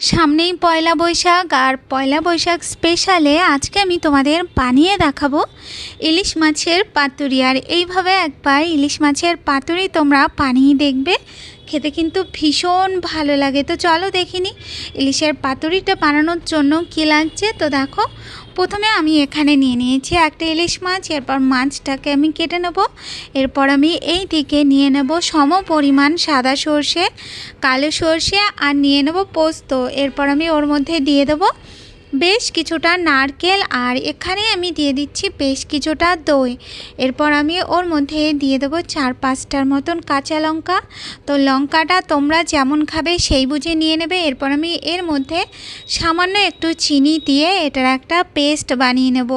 সামনেই পয়লা বৈশাখ আর পয়লা বৈশাখ স্পেশালে আজকে আমি তোমাদের বানিয়ে দেখাবো ইলিশ মাছের পাতুরি। আর এইভাবে একবার ইলিশ মাছের পাতুরি তোমরা বানিয়ে দেখবে। খেতে কিন্তু ভীষণ ভালো লাগে। তো চলো দেখিনি, ইলিশের পাতুরিটা বানানোর জন্য কী লাগছে? তো দেখো, প্রথমে আমি এখানে নিয়ে নিয়েছি একটা ইলিশ মাছ, এরপর মাছটাকে আমি কেটে নেব। এরপর আমি এই দিকে নিয়ে নেব সম পরিমাণ সাদা সর্ষে, কালো সর্ষে, আর নিয়ে নেব পোস্ত। এরপর আমি ওর মধ্যে দিয়ে দেবো বেশ কিছুটা নারকেল আর এখানে আমি দিয়ে দিচ্ছি বেশ কিছুটা দই। এরপর আমি ওর মধ্যে দিয়ে দেবো চার পাঁচটার মতন কাঁচা লঙ্কা। তো লঙ্কাটা তোমরা যেমন খাবে সেই বুঝে নিয়ে নেবে। এরপর আমি এর মধ্যে সামান্য একটু চিনি দিয়ে এটার একটা পেস্ট বানিয়ে নেব।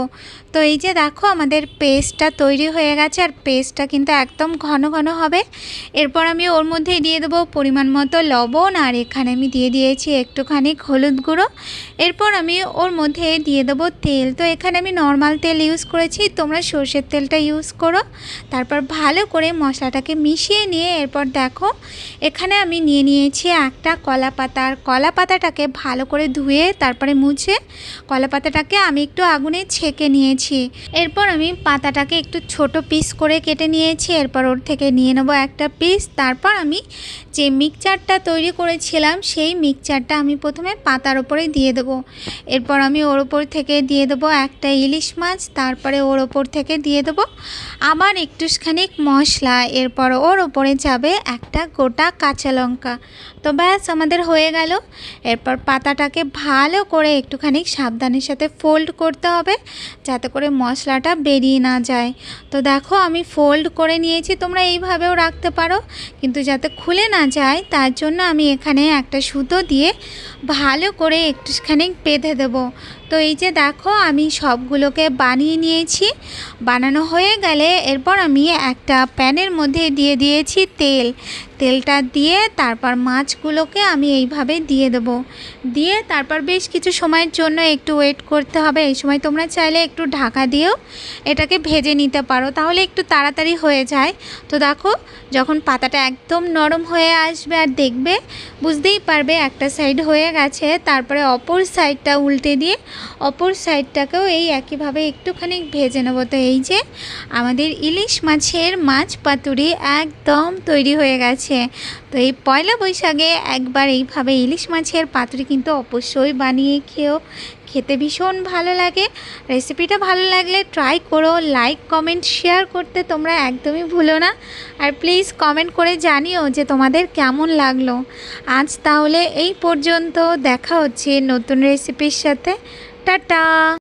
তো এই যে দেখো আমাদের পেস্টটা তৈরি হয়ে গেছে আর পেস্টটা কিন্তু একদম ঘন ঘন হবে। এরপর আমি ওর মধ্যে দিয়ে দেবো পরিমাণ মতো লবণ আর এখানে আমি দিয়ে দিয়েছি একটুখানি হলুদ গুঁড়ো। এরপর আমি ওর মধ্যে দিয়ে দেবো তেল। তো এখানে আমি নর্মাল তেল ইউজ করেছি, তোমরা সর্ষের তেলটা ইউজ করো। তারপর ভালো করে মশলাটাকে মিশিয়ে নিয়ে এরপর দেখো, এখানে আমি নিয়ে নিয়েছি একটা কলা পাতা। কলা পাতাটাকে ভালো করে ধুয়ে তারপরে মুছে কলা পাতাটাকে আমি একটু আগুনে ছেঁকে নিয়েছি। এরপর আমি পাতাটাকে একটু ছোট পিস করে কেটে নিয়েছি। এরপর ওর থেকে নিয়ে নেব একটা পিস তারপর আমি যে মিক্সচারটা তৈরি করেছিলাম, সেই মিক্সচারটা আমি প্রথমে পাতার ওপরে দিয়ে দেবো। এরপর আমি ওর ওপর থেকে দিয়ে দেবো একটা ইলিশ মাছ, তারপরে ওর ওপর থেকে দিয়ে দেবো আবার একটুখানি মশলা। এরপর ওর ওপরে যাবে একটা গোটা কাঁচা লঙ্কা। তো ব্যাস, আমাদের হয়ে গেল। এরপর পাতাটাকে ভালো করে একটুখানি সাবধানের সাথে ফোল্ড করতে হবে, যাতে করে মশলাটা বেরিয়ে না যায়। তো দেখো, আমি ফোল্ড করে নিয়েছি, তোমরা এইভাবেও রাখতে পারো। কিন্তু যাতে খুলে না যায়, তার জন্য আমি এখানে একটা সুতো দিয়ে ভালো করে একটুখানি বেঁধে দেবো। তো এই যে দেখো, আমি সবগুলোকে বানিয়ে নিয়েছি। বানানো হয়ে গেলে এরপর আমি একটা প্যানের মধ্যে দিয়ে দিয়েছি তেল। তেলটা দিয়ে তারপর মাছগুলোকে আমি এইভাবে দিয়ে দেবো। দিয়ে তারপর বেশ কিছু সময়ের জন্য একটু ওয়েট করতে হবে। এই সময় তোমরা চাইলে একটু ঢাকা দিয়েও এটাকে ভেজে নিতে পারো। তাহলে একটু তাড়াতাড়ি হয়ে যায়। তো দেখো, যখন পাতাটা একদম নরম হয়ে আসবে আর দেখবে, বুঝতেই পারবে একটা সাইড হয়ে গেছে। তারপরে অপর সাইডটা উল্টে দিয়ে অপর সাইডটাকেও এই একইভাবে একটুখানি ভেজে নেব। তো এই যে, আমাদের ইলিশ মাছের মাছ পাতুরি একদম তৈরি হয়ে গেছে। তো এই পয়লা বৈশাখে একবার এইভাবে ইলিশ মাছের পাতুরি কিন্তু অবশ্যই বানিয়ে খেয়েও খেতে ভীষণ ভালো লাগে। রেসিপিটা ভালো লাগলে ট্রাই করো লাইক কমেন্ট শেয়ার করতে তোমরা একদমই ভুলো না। আর প্লিজ কমেন্ট করে জানিও যে তোমাদের কেমন লাগল। আজ তাহলে এই পর্যন্ত দেখা হচ্ছে নতুন রেসিপির সাথে। টাটা!